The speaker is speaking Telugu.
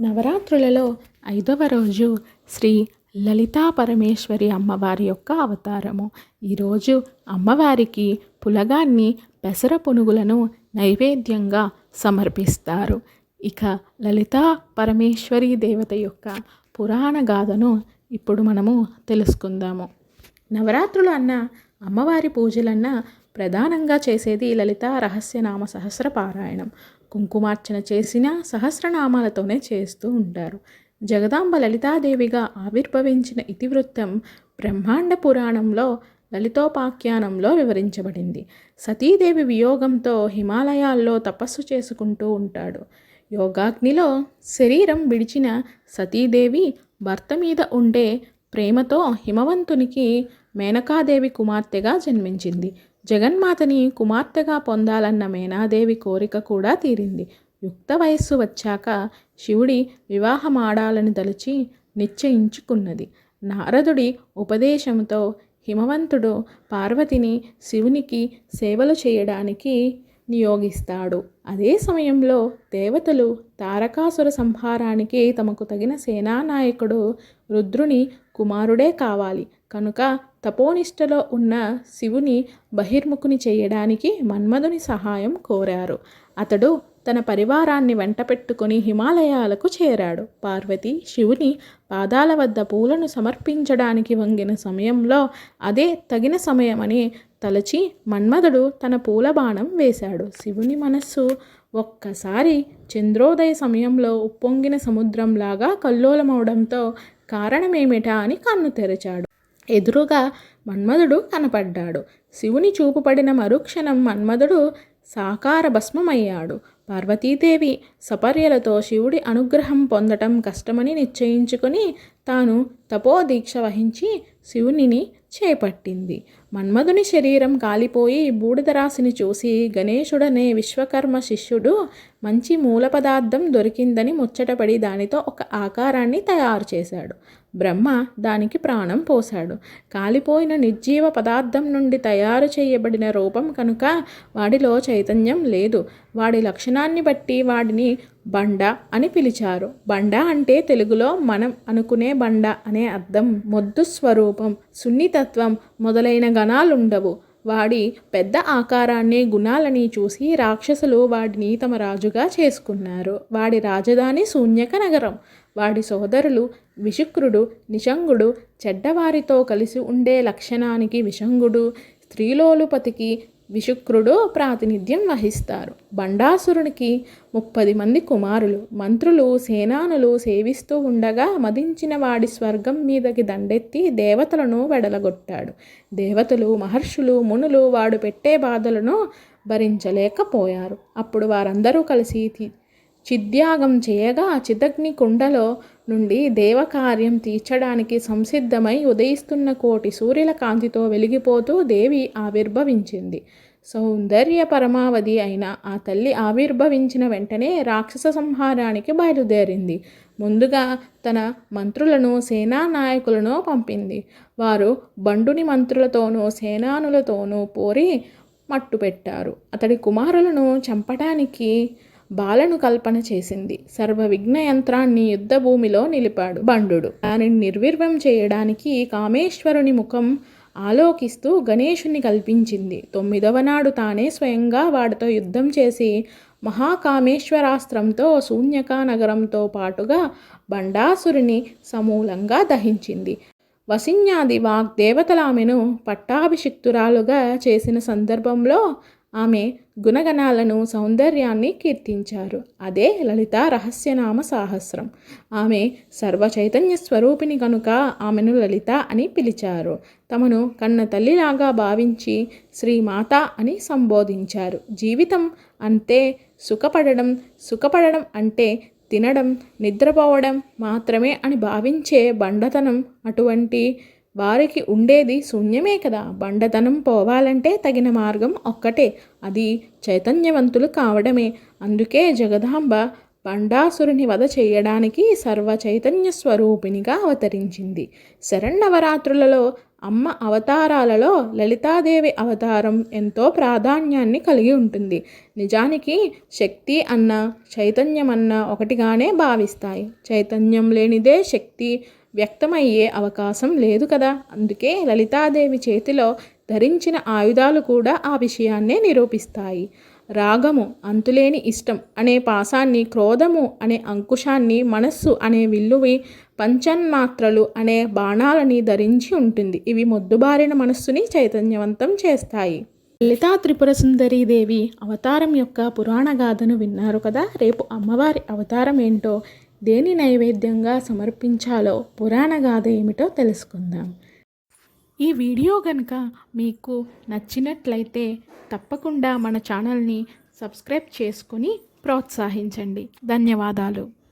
నవరాత్రులలో ఐదవ రోజు శ్రీ లలితా పరమేశ్వరి అమ్మవారి యొక్క అవతారము. ఈరోజు అమ్మవారికి పులగాన్ని పెసర పునుగులను నైవేద్యంగా సమర్పిస్తారు. ఇక లలితా పరమేశ్వరి దేవత యొక్క పురాణ గాథను ఇప్పుడు మనము తెలుసుకుందాము. నవరాత్రులు అన్న అమ్మవారి పూజలన్న ప్రధానంగా చేసేది లలితా రహస్యనామ సహస్ర పారాయణం. కుంకుమార్చన చేసిన సహస్రనామాలతోనే చేస్తూ ఉంటారు. జగదాంబ లలితాదేవిగా ఆవిర్భవించిన ఇతివృత్తం బ్రహ్మాండ పురాణంలో లలితోపాఖ్యానంలో వివరించబడింది. సతీదేవి వియోగంతో హిమాలయాల్లో తపస్సు చేసుకుంటూ ఉంటాడు. యోగాగ్నిలో శరీరం విడిచిన సతీదేవి భర్త మీద ఉండే ప్రేమతో హిమవంతునికి మేనకాదేవి కుమార్తెగా జన్మించింది. జగన్మాతని కుమార్తెగా పొందాలన్న మేనాదేవి కోరిక కూడా తీరింది. యుక్త వయస్సు వచ్చాక శివుడి వివాహమాడాలని తలచి నిశ్చయించుకున్నది. నారదుడి ఉపదేశంతో హిమవంతుడు పార్వతిని శివునికి సేవలు చేయడానికి నియోగిస్తాడు. అదే సమయంలో దేవతలు తారకాసుర సంహారానికి తమకు తగిన సేనానాయకుడు రుద్రుని కుమారుడే కావాలి. కనుక తపోనిష్టలో ఉన్న శివుని బహిర్ముఖుని చేయడానికి మన్మధుని సహాయం కోరారు. అతడు తన పరివారాన్ని వెంట పెట్టుకుని హిమాలయాలకు చేరాడు. పార్వతి శివుని పాదాల వద్ద పూలను సమర్పించడానికి వంగిన సమయంలో అదే తగిన సమయమని తలచి మన్మధుడు తన పూల బాణం వేశాడు. శివుని మనస్సు ఒక్కసారి చంద్రోదయ సమయంలో ఉప్పొంగిన సముద్రంలాగా కల్లోలమవడంతో కారణమేమిటా అని కన్ను తెరచాడు. ఎదురుగా మన్మధుడు కనపడ్డాడు. శివుని చూపుపడిన మరుక్షణం మన్మధుడు సాకార భస్మమయ్యాడు పార్వతీదేవి సపర్యలతో శివుడి అనుగ్రహం పొందటం కష్టమని నిశ్చయించుకొని తాను తపోదీక్ష వహించి శివునిని చేపట్టింది. మన్మధుని శరీరం కాలిపోయి బూడిదరాశిని చూసి గణేశుడనే విశ్వకర్మ శిష్యుడు మంచి మూల పదార్థం దొరికిందని ముచ్చటపడి దానితో ఒక ఆకారాన్ని తయారు చేశాడు. బ్రహ్మ దానికి ప్రాణం పోశాడు. కాలిపోయిన నిర్జీవ పదార్థం నుండి తయారు చేయబడిన రూపం కనుక వాడిలో చైతన్యం లేదు. వాడి లక్షణాన్ని బట్టి వాడిని బండ అని పిలిచారు. బండ అంటే తెలుగులో మనం అనుకునే బండ అనే అర్థం. మొద్దు స్వరూపం సున్నితత్వం మొదలైన గణాలుండవు. వాడి పెద్ద ఆకారాన్ని గుణాలని చూసి రాక్షసులు వాడిని తమ రాజుగా చేసుకున్నారు. వాడి రాజధాని శూన్యక నగరం. వాడి సోదరులు విషుక్రుడు నిషంగుడు చెడ్డవారితో కలిసి ఉండే లక్షణానికి విషంగుడు స్త్రీలోలుపతికి విశుక్రుడు ప్రాతినిధ్యం వహిస్తారు. బండాసురునికి ముప్పది మంది కుమారులు. మంత్రులు సేనానులు సేవిస్తూ ఉండగా మదించిన వాడి స్వర్గం మీదకి దండెత్తి దేవతలను వెడలగొట్టాడు. దేవతలు మహర్షులు మునులు వాడు పెట్టే బాధలను భరించలేకపోయారు. అప్పుడు వారందరూ కలిసి చిద్యాగం చేయగా చిదగ్ని కుండలో నుండి దేవకార్యం తీర్చడానికి సంసిద్ధమై ఉదయిస్తున్న కోటి సూర్యుల కాంతితో వెలిగిపోతూ దేవి ఆవిర్భవించింది. సౌందర్య పరమావధి అయిన ఆ తల్లి ఆవిర్భవించిన వెంటనే రాక్షస సంహారానికి బయలుదేరింది. ముందుగా తన మంత్రులను సేనా నాయకులను పంపింది. వారు బండుని మంత్రులతోనూ సేనానులతోనూ పోరి మట్టుపెట్టారు. అతడి కుమారులను చంపడానికి బాలను కల్పన చేసింది. సర్వ విఘ్న యంత్రాన్ని యుద్ధ భూమిలో నిలిపాడు బండు. దానిని నిర్వీర్వం చేయడానికి కామేశ్వరుని ముఖం ఆలోకిస్తూ గణేషుని కల్పించింది. తొమ్మిదవ నాడు తానే స్వయంగా వాడితో యుద్ధం చేసి మహాకామేశ్వరాస్త్రంతో శూన్యకా నగరంతో పాటుగా బండాసురుని సమూలంగా దహించింది. వసిన్యాది వాగ్దేవతల ఆమెను పట్టాభిషిక్తురాలుగా చేసిన సందర్భంలో ఆమె గుణగణాలను సౌందర్యాన్ని కీర్తించారు. అదే లలిత రహస్యనామ సాహస్రం. ఆమె సర్వ చైతన్య స్వరూపిణి కనుక ఆమెను లలిత అని పిలిచారు. తమను కన్న తల్లిలాగా భావించి శ్రీమాత అని సంబోధించారు. జీవితం అంతే సుఖపడడం సుఖపడడం అంటే తినడం నిద్రపోవడం మాత్రమే అని భావించే బండతనం అటువంటి వారికి ఉండేది శూన్యమే కదా. బండతనం పోవాలంటే తగిన మార్గం ఒక్కటే. అది చైతన్యవంతులు కావడమే. అందుకే జగదాంబ బండాసురుని వధ చేయడానికి సర్వ చైతన్య స్వరూపిణిగా అవతరించింది. శరణవరాత్రులలో అమ్మ అవతారాలలో లలితాదేవి అవతారం ఎంతో ప్రాధాన్యాన్ని కలిగి ఉంటుంది. నిజానికి శక్తి అన్న చైతన్యం అన్న ఒకటిగానే భావిస్తాయి. చైతన్యం లేనిదే శక్తి వ్యక్తమయ్యే అవకాశం లేదు కదా. అందుకే లలితాదేవి చేతిలో ధరించిన ఆయుధాలు కూడా ఆ విషయాన్నే నిరూపిస్తాయి. రాగము అంతులేని ఇష్టం అనే పాసాన్ని క్రోధము అనే అంకుశాన్ని మనస్సు అనే విల్లువి పంచన్మాత్రలు అనే బాణాలని ధరించి ఉంటుంది. ఇవి మొద్దుబారిన మనస్సుని చైతన్యవంతం చేస్తాయి. లలితా త్రిపుర సుందరీ దేవి అవతారం యొక్క పురాణ గాథను విన్నారు కదా. రేపు అమ్మవారి అవతారం ఏంటో దేని నైవేద్యంగా సమర్పించాలో పురాణ గాథ ఏమిటో తెలుసుకుందాం. ఈ వీడియో కనుక మీకు నచ్చినట్లయితే తప్పకుండా మన ఛానల్ని సబ్స్క్రైబ్ చేసుకొని ప్రోత్సహించండి. ధన్యవాదాలు.